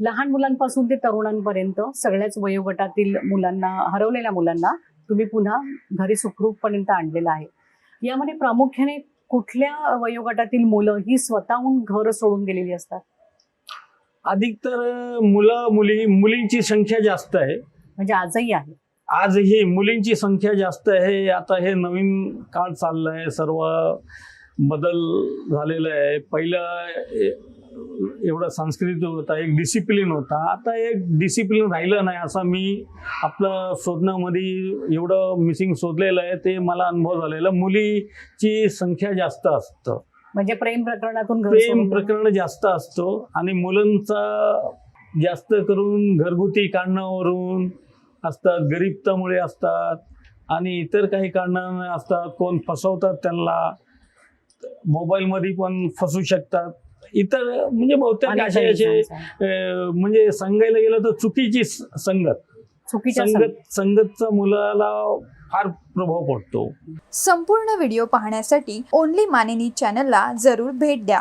लहान मुलांपासून ते तरुणांपर्यंत सगळ्याच वयोगटातील मुलांना हरवलेल्या मुलांना तुम्ही पुन्हा घरी सुखरूपपर्यंत आणलेलं आहे. यामध्ये प्रामुख्याने कुठल्या वयोगटातील मुलं ही स्वतःहून घर सोडून गेलेली असतात? अधिक तर मुलं मुली मुलींची संख्या जास्त आहे. म्हणजे आजही आहे. आजही मुलींची संख्या जास्त आहे. आता हे नवीन काळ चाललंय. सर्व बदल झालेला आहे. पहिलं एवढा संस्कृती होता एक डिसिप्लिन होता. आता एक डिसिप्लिन राहिलं नाही असं मी आपलं शोधण्यामध्ये एवढं मिसिंग शोधलेलं आहे ते मला अनुभव झालेला. मुलीची संख्या जास्त असतं. म्हणजे प्रेम प्रकरणातून प्रेम. प्रकरण जास्त असतो आणि मुलांचा जास्त करून घरगुती कारणावरून असतात गरीबतामुळे असतात आणि इतर काही कारणाने असतात. कोण फसवतात त्यांना मोबाईलमध्ये पण फसू शकतात. इतर म्हणजे बहुतेक असे असे म्हणजे सांगायला गेलं तर चुकीची स- संगत. चुकीच्या संगती. संगत. संगतचा मुलाला फार प्रभाव पडतो. संपूर्ण व्हिडिओ पाहण्यासाठी ओनली मानिनी चॅनलला जरूर भेट द्या.